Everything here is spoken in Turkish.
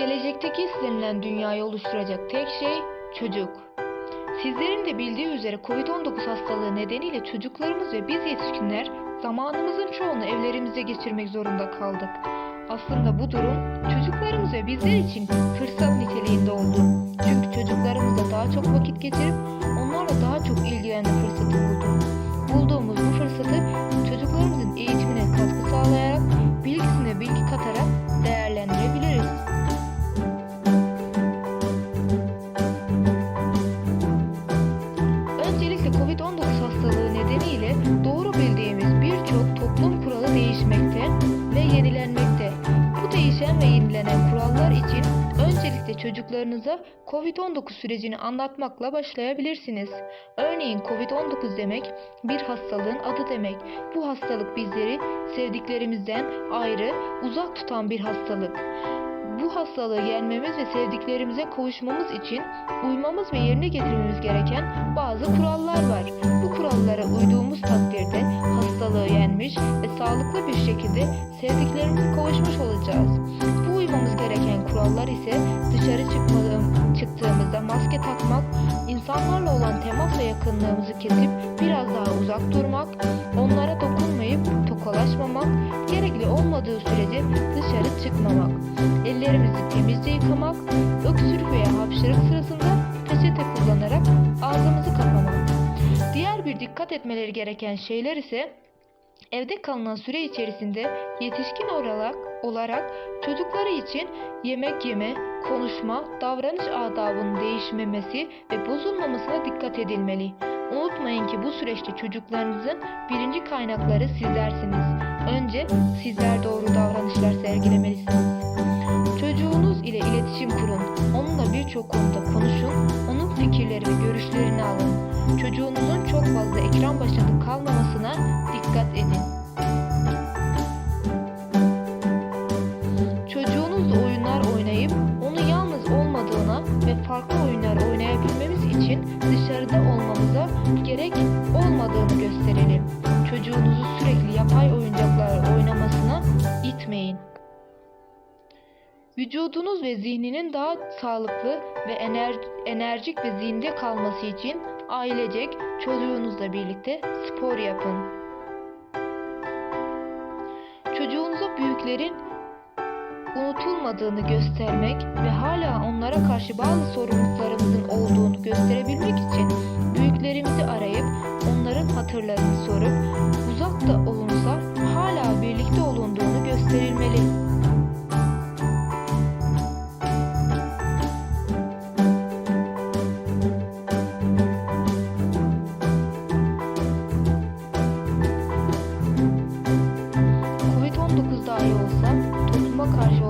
Gelecekteki istenilen dünyayı oluşturacak tek şey çocuk. Sizlerin de bildiği üzere Covid-19 hastalığı nedeniyle çocuklarımız ve biz yetişkinler zamanımızın çoğunu evlerimizde geçirmek zorunda kaldık. Aslında bu durum çocuklarımız ve bizler için fırsat niteliğinde oldu. Çünkü çocuklarımızla daha çok vakit geçirip değişen ve yenilenen kurallar için öncelikle çocuklarınıza Covid-19 sürecini anlatmakla başlayabilirsiniz. Örneğin Covid-19 demek bir hastalığın adı demek. Bu hastalık bizleri sevdiklerimizden ayrı, uzak tutan bir hastalık. Bu hastalığı yenmemiz ve sevdiklerimize kavuşmamız için uymamız ve yerine getirmemiz gereken bazı kurallar var. Bu kurallara uyduğumuz takdirde hastalığı yenmiş sağlıklı bir şekilde sevdiklerimize kavuşmuş olacağız. Bu uymamız gereken kurallar ise dışarı çıkmadığım, çıktığımızda maske takmak, insanlarla olan temas ve yakınlığımızı kesip biraz daha uzak durmak, onlara dokunmayıp tokalaşmamak, gerekli olmadığı sürece dışarı çıkmamak, ellerimizi temizce yıkamak, öksürük veya hapşırık sırasında peçete kullanarak ağzımızı kapamak. Diğer bir dikkat etmeleri gereken şeyler ise evde kalınan süre içerisinde yetişkin olarak, olarak çocukları için yemek yeme, konuşma, davranış adabının değişmemesi ve bozulmamasına dikkat edilmeli. Unutmayın ki bu süreçte çocuklarınızın birinci kaynakları sizlersiniz. Önce sizler doğru davranışlar sergilemelisiniz. Ve farklı oyunlar oynayabilmemiz için dışarıda olmamıza gerek olmadığını gösterelim. Çocuğunuzu sürekli yapay oyuncaklar oynamasına itmeyin. Vücudunuz ve zihninin daha sağlıklı ve ener- enerjik ve zinde kalması için ailecek çocuğunuzla birlikte spor yapın. Çocuğunuza büyüklerin unutulmadığını göstermek ve hala onlara karşı bazı sorumluluklarımızın 我感觉。